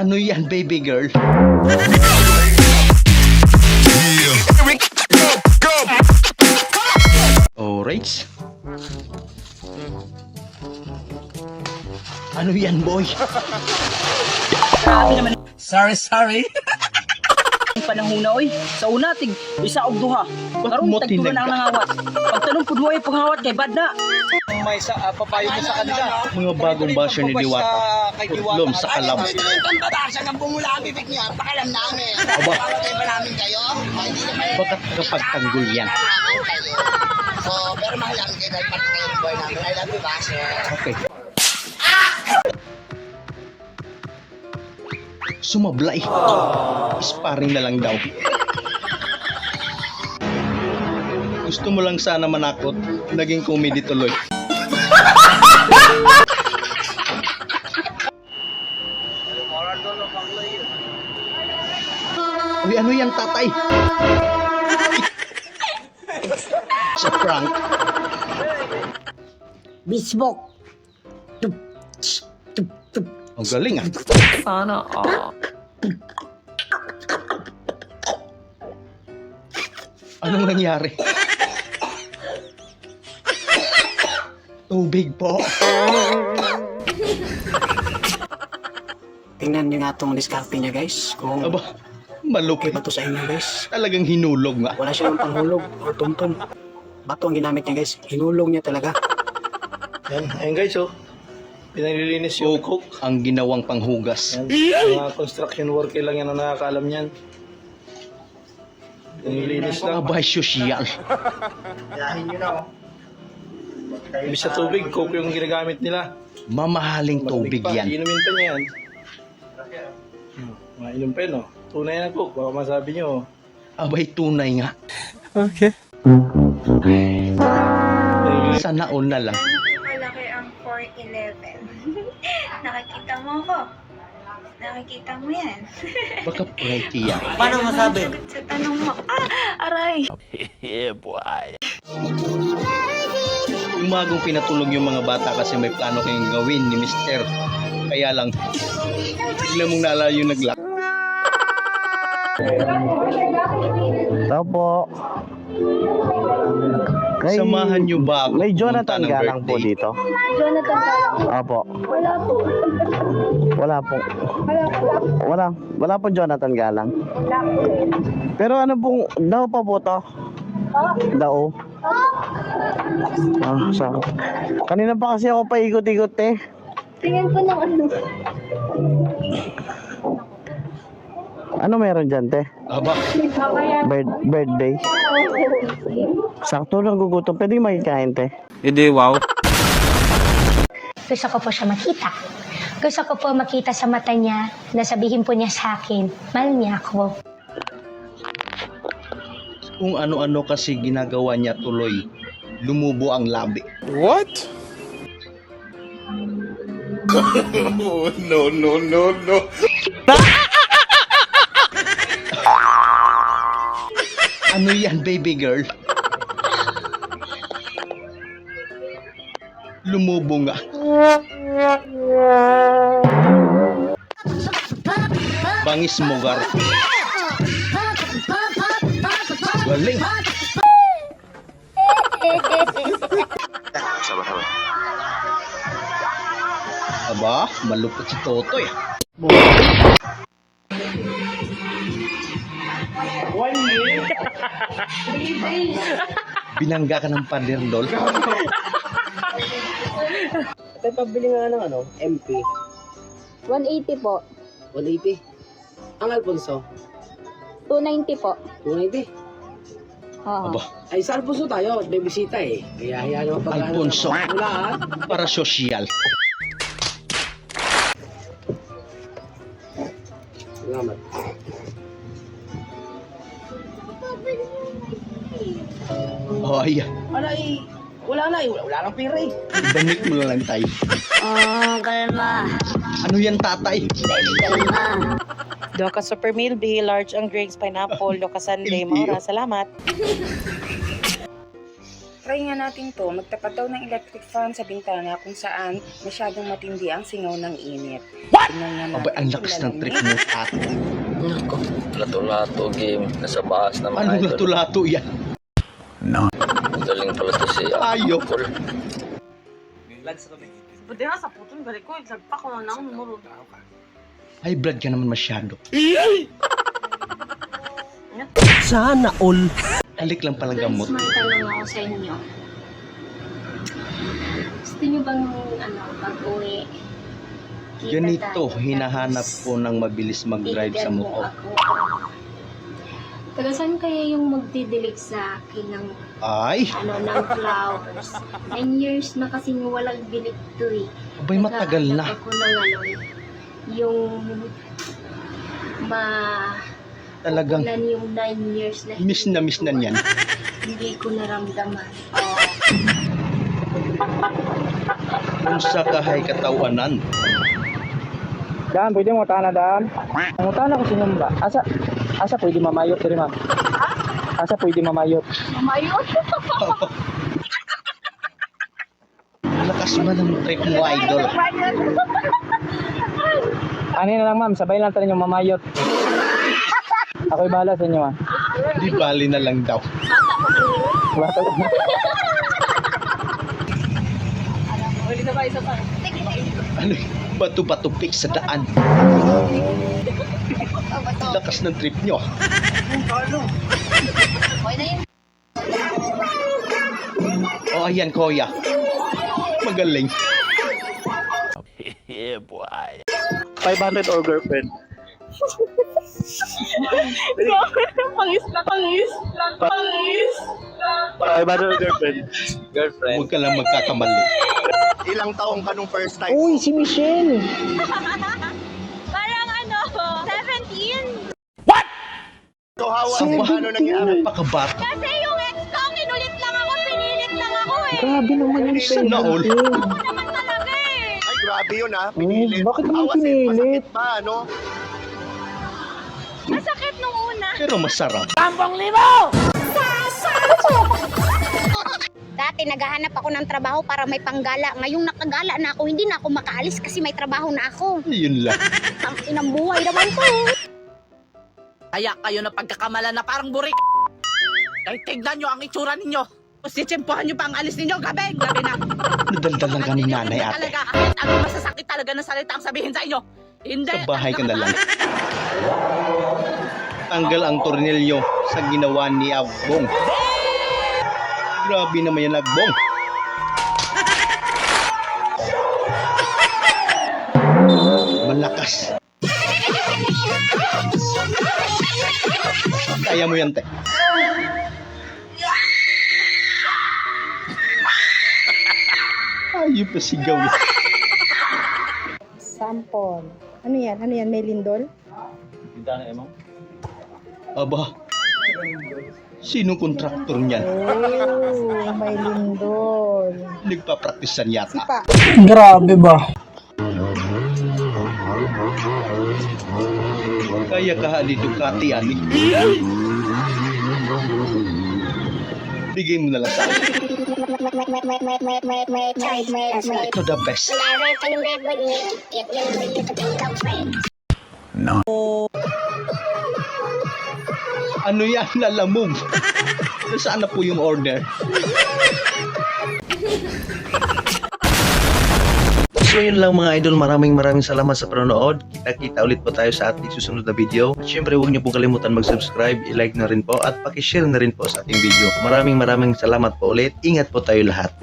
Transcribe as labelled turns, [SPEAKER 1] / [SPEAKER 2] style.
[SPEAKER 1] Ano yan, baby girl? Alright. Ano yan, boy?
[SPEAKER 2] Sorry, sorry. Ang panahon na, oy. Sa una, tig, isa og duha. Karon
[SPEAKER 1] mo
[SPEAKER 2] tagtulo na ang nangawat. Pagtanong po duha yung paghawat kay bad na.
[SPEAKER 3] May sa uh, papayo mo sa kanila.
[SPEAKER 1] Mga bagong basyo ni Diwata. Putlom sa kalam.
[SPEAKER 4] Ang babasa ng bumula ang bibig niya, pakalam namin.
[SPEAKER 1] Aba.
[SPEAKER 4] Ba namin kayo?
[SPEAKER 1] Baka kapagtanggol yan.
[SPEAKER 4] So, pero mahal kayo dahil parte kayo ng buhay namin. I love you, Basher.
[SPEAKER 1] Okay. Sumablay. Sparring na lang daw. Gusto mo lang sana manakot, naging comedy tuloy. Uy, ano yan, tatay? Sa prank.
[SPEAKER 2] Bisbok.
[SPEAKER 1] Ang galing ah.
[SPEAKER 5] Sana all.
[SPEAKER 1] Anong nangyari? Tubig po.
[SPEAKER 6] Tingnan nyo nga itong diskarte niya guys. Kung
[SPEAKER 1] Aba, malupit.
[SPEAKER 6] bato sa inyo guys.
[SPEAKER 1] Talagang hinulog nga.
[SPEAKER 6] Wala siyang panghulog o tumtum. Bato ang ginamit niya guys. Hinulong niya talaga.
[SPEAKER 3] Yan, ayun guys, oh. Pinalilinis yung cook.
[SPEAKER 1] Ang ginawang panghugas.
[SPEAKER 3] Yan, mga construction worker lang yan ang nakakaalam yan. Pinalilinis lang.
[SPEAKER 1] Abay, sosyal.
[SPEAKER 3] Ibig sa tubig, coke yung ginagamit nila.
[SPEAKER 1] Mamahaling tubig
[SPEAKER 3] pa.
[SPEAKER 1] yan.
[SPEAKER 3] Inumin pa niya yan. Hmm, Mainom pa yun, oh. Tunay na coke, baka masabi nyo. oh.
[SPEAKER 1] Abay, tunay nga.
[SPEAKER 3] Pinalilinis.
[SPEAKER 1] Sa naon na lang.
[SPEAKER 7] Malaki ang 411. Nakikita mo ako. Nakikita mo yan.
[SPEAKER 1] Baka pretty yan.
[SPEAKER 7] Paano masabi? Sa tanong mo. Ah! Aray!
[SPEAKER 1] Umagong pinatulog yung mga bata kasi may plano kayong gawin ni Mister. Kaya lang, bigla mong naalala yung naglock.
[SPEAKER 8] Tao po. May,
[SPEAKER 1] Samahan nyo ba ako
[SPEAKER 8] may
[SPEAKER 1] pumunta
[SPEAKER 8] Jonathan
[SPEAKER 1] ng
[SPEAKER 8] Galang po
[SPEAKER 1] birthday?
[SPEAKER 8] dito.
[SPEAKER 7] Jonathan
[SPEAKER 8] Opo.
[SPEAKER 7] Wala po.
[SPEAKER 8] Wala po.
[SPEAKER 7] Wala po.
[SPEAKER 8] Wala. Wala po Jonathan Galang.
[SPEAKER 7] Wala po.
[SPEAKER 8] Pero ano pong daw pa po to? Daw. Ah, sa. Kanina pa kasi ako paikot-ikot eh.
[SPEAKER 7] Tingin ko ng ano.
[SPEAKER 8] Ano meron dyan, te?
[SPEAKER 1] Aba.
[SPEAKER 8] Bird, birthday. Sakto lang gugutom. Pwede makikain, te.
[SPEAKER 9] Gusto ko po siya makita. Gusto ko po makita sa mata niya na sabihin po niya sa akin, mahal niya ako.
[SPEAKER 1] kung ano-ano kasi ginagawa niya tuloy, lumubo ang labi. Ano yan, baby girl? Lumubo nga. Bangis mogar. Galing. Aba, malupit si Totoy. Ah. Binangga ka ng pader, Dol.
[SPEAKER 6] Tayo pabili nga ng ano, MP.
[SPEAKER 7] 180 po.
[SPEAKER 6] 180. Ang Alfonso,
[SPEAKER 7] 290 po.
[SPEAKER 6] 290.
[SPEAKER 7] Oo.
[SPEAKER 1] Aba,
[SPEAKER 6] Ay, sa Alfonso tayo. May bisita eh. Kaya hayaan naman pag
[SPEAKER 1] Alfonso.
[SPEAKER 6] Wala ah.
[SPEAKER 1] para sosyal.
[SPEAKER 6] Salamat.
[SPEAKER 1] Oh, ay,
[SPEAKER 6] Wala eh. Wala na eh. Wala, wala nang pera eh.
[SPEAKER 1] damit mo lang tay.
[SPEAKER 9] Oh, kalma.
[SPEAKER 1] Ano yan, tatay?
[SPEAKER 5] Doka Super Meal B, large ang drinks, pineapple, Doka Sunday, maura, salamat.
[SPEAKER 10] Try nga natin to. Magtapat daw ng electric fan sa bintana kung saan masyadong matindi ang singaw ng init. Natin
[SPEAKER 1] Aba, ang lakas ng trip
[SPEAKER 10] lalamig.
[SPEAKER 1] mo, ate.
[SPEAKER 11] Lato-lato game. Nasa baas na mga
[SPEAKER 1] Anong lato-lato yan?
[SPEAKER 11] Galing pala to si
[SPEAKER 1] Ayok.
[SPEAKER 11] Apple.
[SPEAKER 5] Buti nga sa putong balik ko, itlagpa ko na ng numero.
[SPEAKER 1] High blood ka naman masyado.
[SPEAKER 8] Sana all.
[SPEAKER 1] Alik lang pala gamot.
[SPEAKER 9] May tanong ako sa inyo. Gusto niyo bang ano, pag-uwi?
[SPEAKER 1] Ganito,
[SPEAKER 9] tayo,
[SPEAKER 1] hinahanap ko ng mabilis mag-drive sa
[SPEAKER 9] mo ako. Taga saan kaya yung magdidilig sa akin ng
[SPEAKER 1] Ay,
[SPEAKER 9] ano ng flowers? Nine years na kasi walang bilig to eh.
[SPEAKER 1] abay matagal na.
[SPEAKER 9] Naghahanap ako ng ano, yung ma
[SPEAKER 1] Talagang
[SPEAKER 9] ulan yung nine years na
[SPEAKER 1] miss na miss na niyan.
[SPEAKER 9] hindi ko naramdaman.
[SPEAKER 1] Kung sa kahay katawanan.
[SPEAKER 8] Daan, pwede mo na daan. Ang utana ko sinumba. Asa, asa pwede mamayot diri ma'am? Asa pwede mamayot?
[SPEAKER 1] Lakas ba ng trip mo, idol?
[SPEAKER 8] Ano na lang ma'am, sabay lang tayo yung mamayot. Ako'y bahala sa inyo ah.
[SPEAKER 1] Di bali na lang daw.
[SPEAKER 8] Bata
[SPEAKER 1] Ano, bato-bato pick sa daan. Lakas ng trip nyo. Oh, ayan, Koya. Magaling.
[SPEAKER 3] 500 or girlfriend?
[SPEAKER 5] Pangis na, pangis na, pangis
[SPEAKER 3] 500 or girlfriend?
[SPEAKER 11] Girlfriend.
[SPEAKER 1] Huwag ka lang magkakamali.
[SPEAKER 4] Ilang taong ka nung first time?
[SPEAKER 8] Uy, si Michelle!
[SPEAKER 7] Parang ano, 17?
[SPEAKER 4] So how was it?
[SPEAKER 1] Aba,
[SPEAKER 4] Ano nangyari?
[SPEAKER 1] napakabata.
[SPEAKER 7] Kasi yung ex ko, kinulit lang ako, pinilit lang ako eh.
[SPEAKER 8] Grabe naman yung
[SPEAKER 1] Sana all.
[SPEAKER 7] Ako naman talaga eh.
[SPEAKER 4] Ay, grabe yun ha. Pinilit.
[SPEAKER 8] bakit naman pinilit?
[SPEAKER 4] Masakit ba, ano?
[SPEAKER 7] Nung una.
[SPEAKER 1] Pero masarap.
[SPEAKER 7] Dati naghahanap ako ng trabaho para may panggala. Ngayong nakagala na ako, hindi na ako makaalis kasi may trabaho na ako.
[SPEAKER 1] Yun lang.
[SPEAKER 7] Ang inang buhay naman ko.
[SPEAKER 5] Kaya kayo na pagkakamala na parang burik. Kahit tignan nyo ang itsura ninyo. Sitsempohan nyo pa ang alis ninyo. Gabi, gabi na.
[SPEAKER 1] Nadaldal lang ka ni nanay ate.
[SPEAKER 5] Talaga, kahit ano masasakit talaga ng salita ang sabihin sa inyo. Hindi.
[SPEAKER 1] Sa bahay ka na lang. Tanggal ang tornilyo sa ginawa ni Agbong. Grabe naman yan, Agbong. Malakas. Kaya mo yan, te. Ayun pa sigaw. eh.
[SPEAKER 7] Sample. Ano yan? Ano yan? May lindol?
[SPEAKER 1] Aba, sino kontraktor niyan?
[SPEAKER 7] Oh, may lindol.
[SPEAKER 1] Nagpa-practicean yata.
[SPEAKER 8] Grabe ba?
[SPEAKER 1] Kaya ka ni Ducati, ani. Bigay mo na lang sa akin. Ito the best. Ano yan? Lalamog. Saan na po yung order? So yun lang mga idol, maraming maraming salamat sa panonood. Kita-kita ulit po tayo sa ating susunod na video. At syempre huwag niyo po kalimutan mag-subscribe, i-like na rin po at pakishare na rin po sa ating video. Maraming maraming salamat po ulit. Ingat po tayo lahat.